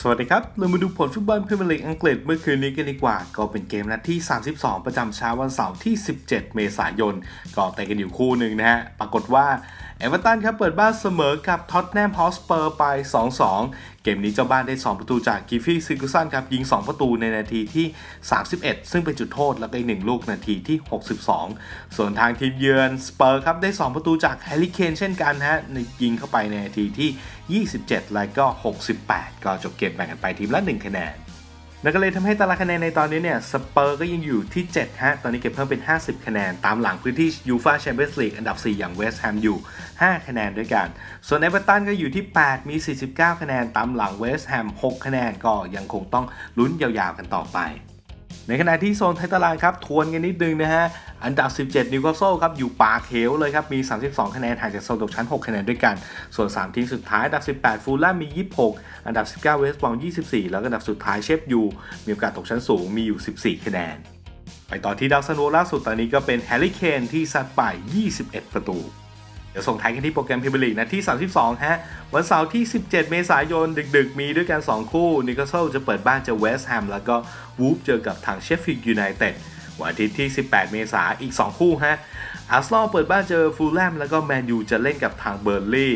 สวัสดีครับ เรามาดูผลฟุตบอลพรีเมียร์ลีกอังกฤษเมื่อคืนนี้กันดีกว่า ก็เป็นเกมนัดที่ 32 ประจำเช้าวันเสาร์ที่ 17 เมษายน ก็เตะกันอยู่คู่หนึ่งนะฮะ ปรากฏว่า เอเวอร์ตันครับเปิดบ้านเสมอกับท็อตแนมฮอสเปอร์ไป 2-2 เกมนี้เจ้าบ้านได้ 2 ประตูจากกิฟฟี่ซิกุสันครับยิง 2 ประตูในนาทีที่ 31 ซึ่งเป็นจุดโทษแล้วก็อีกหนึ่งลูกนาทีที่ 62 ส่วนทางทีมเยือนสเปอร์ครับได้ 2 ประตูจากแฮร์รี่เคนเช่นกันฮะยิงเข้าไปในนาทีที่ 27 และก็ 68 ก็จบเกมแบ่งกันไปทีมละ 1 คะแนน นั่นก็เลยทำให้ตารางคะแนนในตอนนี้เนี่ย สเปอร์ก็ยังอยู่ที่ 7 ฮะ ตอนนี้เก็บเพิ่มเป็น 50 คะแนน ตามหลังพื้นที่ยูฟาแชมเปี้ยนส์ลีกอันดับ 4 อย่างเวสต์แฮมอยู่ 5 คะแนนด้วยกัน ส่วนเอเวอร์ตันก็อยู่ที่ 8 มี 49 คะแนน ตามหลังเวสต์แฮม 6 คะแนน ก็ยังคงต้องลุ้นยาวๆกันต่อไป ในขณะที่โซนไทยตารางครับ ทวนกันนิดนึงนะฮะ อันดับ 17 นิวคาสเซิลครับอยู่ปากเหวเลยครับ มี 32 คะแนนห่างจากโซนตกชั้น 6 คะแนนด้วยกัน ส่วน 3 ทีมสุดท้าย อันดับ 18 ฟูลแลมมี 26 อันดับ 19 เวสต์บอม24 แล้วก็อันดับสุดท้ายเชฟยูมีโอกาสตกชั้นสูงมีอยู่ 14 คะแนน ไปต่อที่ดาวซันโวล่าสุดตอนนี้ก็เป็นแฮร์รี่เคนที่ซัดไป 21 ประตูเดี๋ยวส่งท้ายกันที่โปรแกรมพรีเมียร์ลีกนะที่ 32 ฮะ วันเสาร์ที่ 17 เมษายน ดึก ๆ มีด้วยกัน 2 คู่นิวคาสเซิลจะเปิดบ้านเจอเวสต์แฮมแล้วก็วูฟเจอกับทางเชฟฟิลด์ยูไนเต็ด วันอาทิตย์ที่ 18 เมษายนอีก 2 คู่ฮะอาร์เซนอลเปิดบ้านเจอฟูลแลมแล้วก็แมนยูจะเล่นกับทางเบอร์ลี่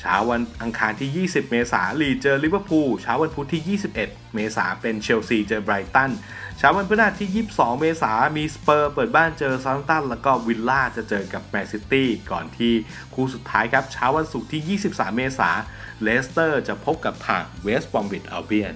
เช้าวันอังคารที่ 20 เมษายนลีเจอลิเวอร์พูลเช้าวันพุธที่ 21 เมษายนเป็นเชลซีเจอไบรตันเช้าวันพฤหัสที่ 22 เมษายนมีสเปอร์เปิดบ้านเจอซาร์ตันแล้วก็วิลล่าจะเจอกับแมนซิตี้ก่อนที่คู่สุดท้ายครับเช้าวันศุกร์ที่ 23 เมษายนเลสเตอร์จะพบกับทางเวสต์บอมบิดอัลเบียน